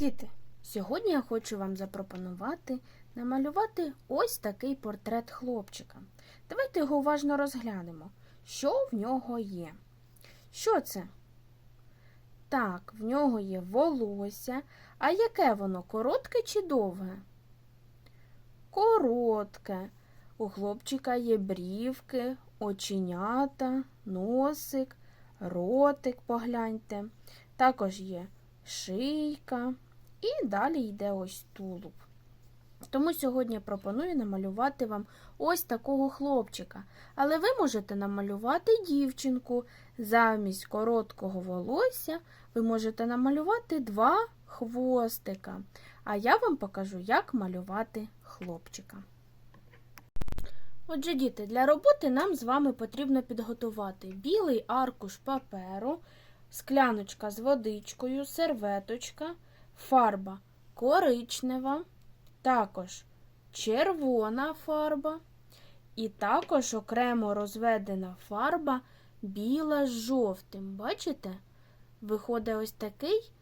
Діти, сьогодні я хочу вам запропонувати намалювати ось такий портрет хлопчика. Давайте його уважно розглянемо. Що в нього є? Що це? Так, в нього є волосся. А яке воно коротке чи довге? Коротке. У хлопчика є брівки, оченята, носик, ротик, погляньте. Також є шийка і далі йде ось тулуб. Тому сьогодні пропоную намалювати вам ось такого хлопчика. Але ви можете намалювати дівчинку. Замість короткого волосся ви можете намалювати два хвостика. А я вам покажу, як малювати хлопчика. Отже, діти, для роботи нам з вами потрібно підготувати білий аркуш паперу, скляночка з водичкою, серветочка, фарба коричнева, також червона фарба і також окремо розведена фарба біла з жовтим. Бачите? Виходить ось такий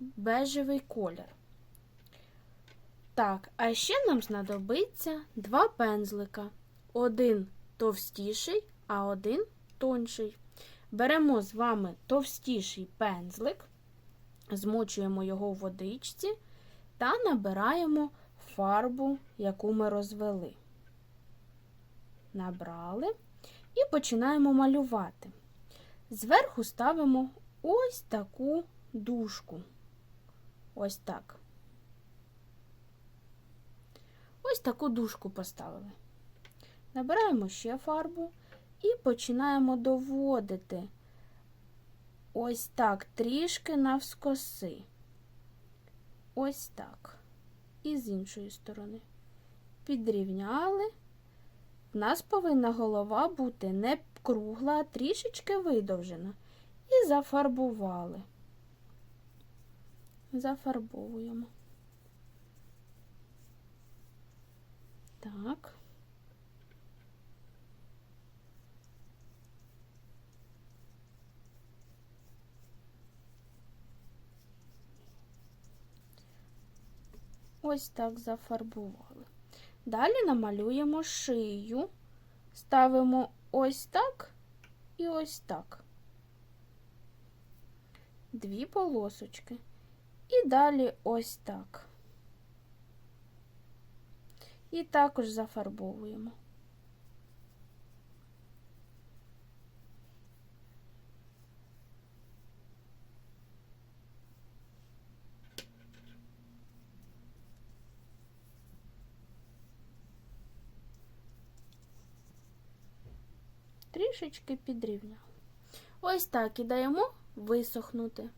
бежевий колір. Так, а ще нам знадобиться два пензлика. Один товстіший, а один тонший. Беремо з вами товстіший пензлик, змочуємо його в водичці та набираємо фарбу, яку ми розвели. Набрали і починаємо малювати. Зверху ставимо ось таку дужку. Ось так. Ось таку дужку поставили. Набираємо ще фарбу і починаємо доводити ось так трішки навскоси. Ось так. І з іншої сторони. Підрівняли. В нас повинна голова бути не кругла, а трішечки видовжена. І зафарбували. Зафарбовуємо. Так. Ось так зафарбували. Далі намалюємо шию, ставимо ось так і ось так. Дві полосочки. І далі ось так. І також зафарбовуємо. Трішечки підрівняли. Ось так і даємо висохнути.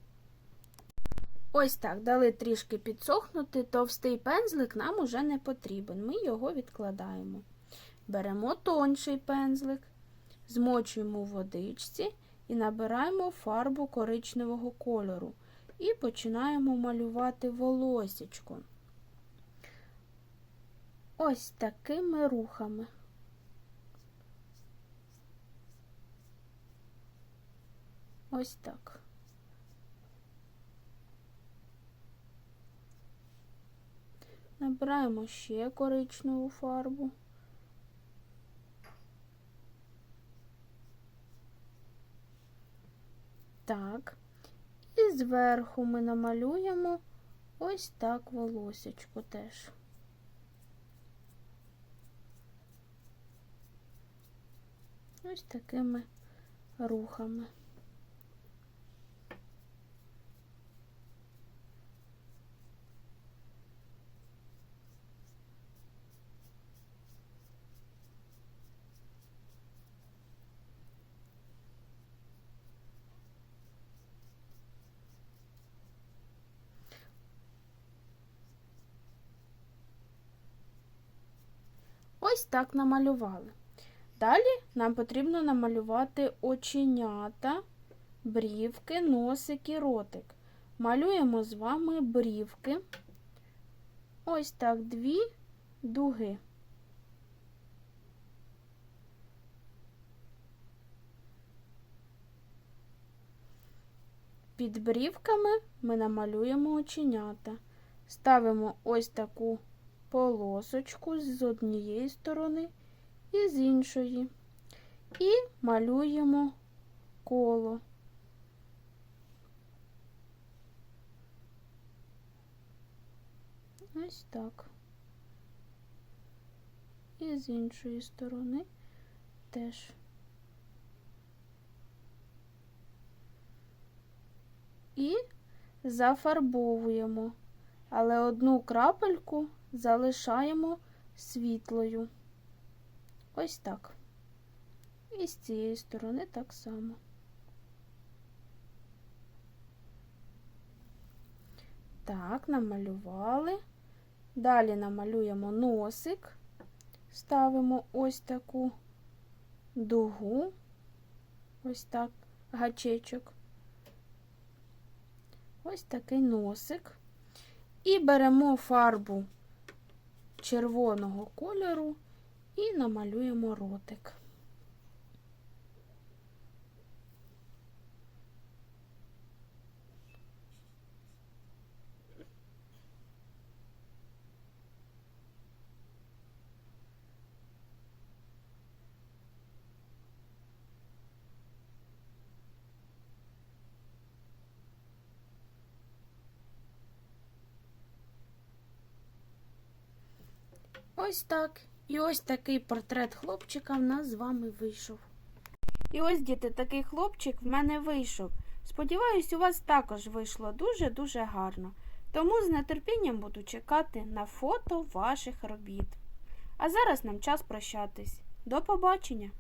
Ось так, дали трішки підсохнути, товстий пензлик нам уже не потрібен. Ми його відкладаємо. Беремо тонший пензлик, змочуємо в водичці і набираємо фарбу коричневого кольору. І починаємо малювати волосечко. Ось такими рухами. Ось так. Набираємо ще коричневу фарбу. Так. І зверху ми намалюємо ось так волосечко теж. Ось такими рухами. Ось так намалювали. Далі нам потрібно намалювати оченята, брівки, носик і ротик. Малюємо з вами брівки. Ось так дві дуги. Під брівками ми намалюємо оченята. Ставимо ось таку полосочку з однієї сторони і з іншої. І малюємо коло. Ось так. І з іншої сторони теж. І зафарбовуємо, але одну крапельку залишаємо світлою. Ось так. І з цієї сторони так само. Так, намалювали. Далі намалюємо носик, ставимо ось таку дугу, ось так, гачечок. Ось такий носик. І беремо фарбу червоного кольору і намалюємо ротик. Ось так. І ось такий портрет хлопчика в нас з вами вийшов. І ось, діти, такий хлопчик в мене вийшов. Сподіваюсь, у вас також вийшло дуже-дуже гарно. Тому з нетерпінням буду чекати на фото ваших робіт. А зараз нам час прощатись. До побачення!